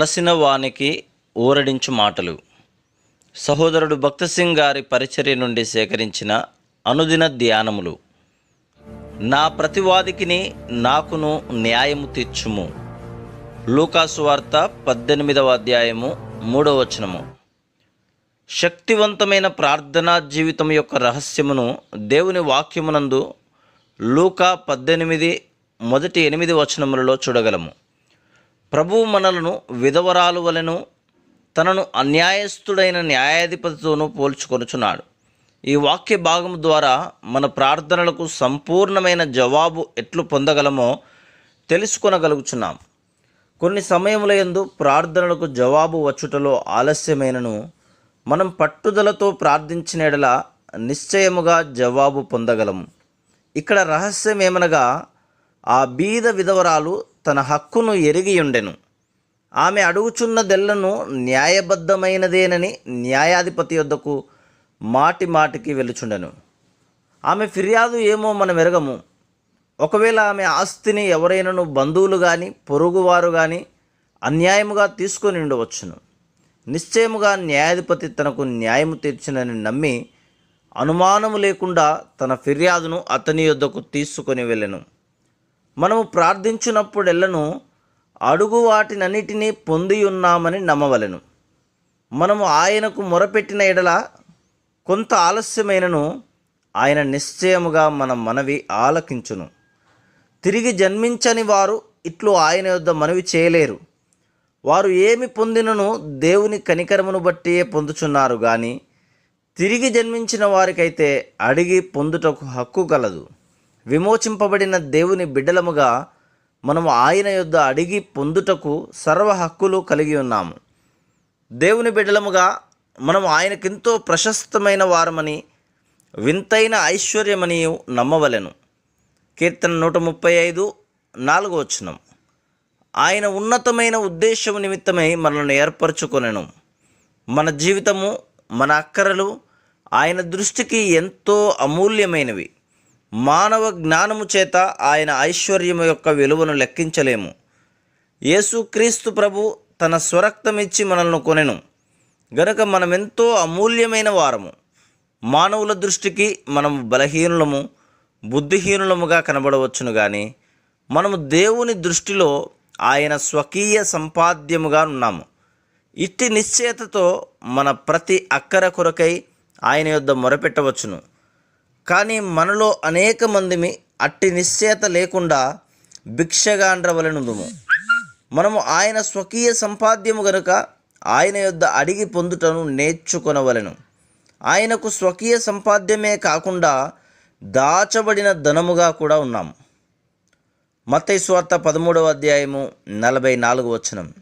అలసిన వానికి ఊరడించు మాటలు. సహోదరుడు భక్త సింగ్ గారి పరిచర్య నుండి సేకరించిన అనుదిన ధ్యానములు. నా ప్రతివాదికిని నాకును న్యాయము తీర్చుము. లూకాసు వార్త పద్దెనిమిదవ అధ్యాయము మూడవ వచనము. శక్తివంతమైన ప్రార్థనా జీవితం యొక్క రహస్యమును దేవుని వాక్యమునందు లూకా పద్దెనిమిది మొదటి ఎనిమిది వచనములలో చూడగలము. ప్రభువు మనలను విధవరాలు వలెను తనను అన్యాయస్థుడైన న్యాయాధిపతితోనూ పోల్చుకొనుచున్నాడు. ఈ వాక్య భాగము ద్వారా మన ప్రార్థనలకు సంపూర్ణమైన జవాబు ఎట్లు పొందగలమో తెలుసుకొనగలుగుచున్నాం. కొన్ని సమయముల ఎందు ప్రార్థనలకు జవాబు వచ్చుటలో ఆలస్యమైనను మనం పట్టుదలతో ప్రార్థించినడలా నిశ్చయముగా జవాబు పొందగలము. ఇక్కడ రహస్యం ఏమనగా ఆ బీద విధవరాలు తన హక్కును ఎరిగియుండెను. ఆమె అడుగుచున్నదెల్లను న్యాయబద్ధమైనదేనని న్యాయాధిపతి వద్దకు మాటి మాటికి వెలుచుండెను ఆమె ఫిర్యాదు ఏమో మనం ఎరగము ఒకవేళ ఆమె ఆస్తిని ఎవరైనాను బంధువులు కానీ పొరుగువారు కానీ అన్యాయముగా తీసుకొని ఉండవచ్చును నిశ్చయముగా న్యాయాధిపతి తనకు న్యాయము తీర్చునని నమ్మి అనుమానము లేకుండా తన ఫిర్యాదును అతని యొద్దకు తీసుకొని వెళ్ళెను. మనము ప్రార్థించినప్పుడెల్లను అడుగు వాటినన్నిటినీ పొంది ఉన్నామని నమ్మవలెను. మనము ఆయనకు మొరపెట్టిన ఎడల కొంత ఆలస్యమైనను ఆయన నిశ్చయముగా మన మనవి ఆలకించును. తిరిగి జన్మించని వారు ఇట్లు ఆయన యొద్ద మనవి చేయలేరు. వారు ఏమి పొందినను దేవుని కనికరమును బట్టియే పొందుచున్నారు కానీ తిరిగి జన్మించిన వారికైతే అడిగి పొందుటకు హక్కు కలదు విమోచింపబడిన దేవుని బిడ్డలముగా మనము ఆయన యొద్ద అడిగి పొందుటకు సర్వ హక్కులు కలిగి ఉన్నాము. దేవుని బిడ్డలముగా మనం ఆయనకెంతో ప్రశస్తమైన వారమని వింతైన ఐశ్వర్యమని నమ్మవలెను. కీర్తన నూట ముప్పై ఐదు నాలుగో వచనం. ఆయన ఉన్నతమైన ఉద్దేశం నిమిత్తమై మనల్ని ఏర్పరచుకొనెను. మన జీవితము మన అక్కరలు ఆయన దృష్టికి ఎంతో అమూల్యమైనవి. మానవ జ్ఞానము చేత ఆయన ఐశ్వర్యము యొక్క విలువను లెక్కించలేము. యేసుక్రీస్తు ప్రభు తన స్వరక్తమిచ్చి మనల్ని కొనెను. గనుక మనమెంతో అమూల్యమైన వారము. మానవుల దృష్టికి మనము బలహీనులము బుద్ధిహీనులముగా కనబడవచ్చును కానీ మనము దేవుని దృష్టిలో ఆయన స్వకీయ సంపాద్యముగా ఉన్నాము. ఇట్టి నిశ్చయతతో మన ప్రతి అక్కర కొరకై ఆయన యొద్ద మొరపెట్టవచ్చును. కానీ మనలో అనేక మందిమి అట్టి నిశ్చేత లేకుండా భిక్షగాండ్రవలనుదుము. మనము ఆయన స్వకీయ సంపాద్యము గనుక ఆయన యొద్ద అడిగి పొందుటను నేర్చుకొనవలెను. ఆయనకు స్వకీయ సంపాద్యమే కాకుండా దాచబడిన ధనముగా కూడా ఉన్నాం మత్తయి పదమూడవ అధ్యాయము నలభై నాలుగు వచనం.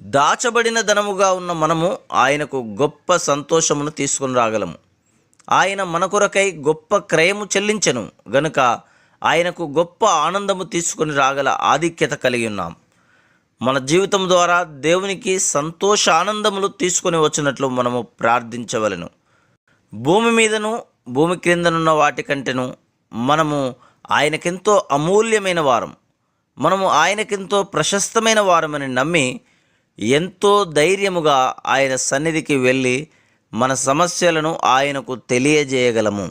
దాచబడిన ధనముగా ఉన్న మనము ఆయనకు గొప్ప సంతోషమును తీసుకుని రాగలము. ఆయన మన కొరకై గొప్ప క్రయము చెల్లించెను. గనుక ఆయనకు గొప్ప ఆనందము తీసుకుని రాగల ఆధిక్యత కలిగి ఉన్నాం. మన జీవితం ద్వారా దేవునికి సంతోష ఆనందములు తీసుకొని వచ్చినట్లు మనము ప్రార్థించవలెను. భూమి మీదను భూమి క్రిందనున్న వాటి కంటేను మనము ఆయనకెంతో అమూల్యమైన వారం. మనము ఆయనకెంతో ప్రశస్తమైన వారమని నమ్మి ఎంతో ధైర్యముగా ఆయన సన్నిధికి వెళ్ళి మన సమస్యలను ఆయనకు తెలియజేయగలము.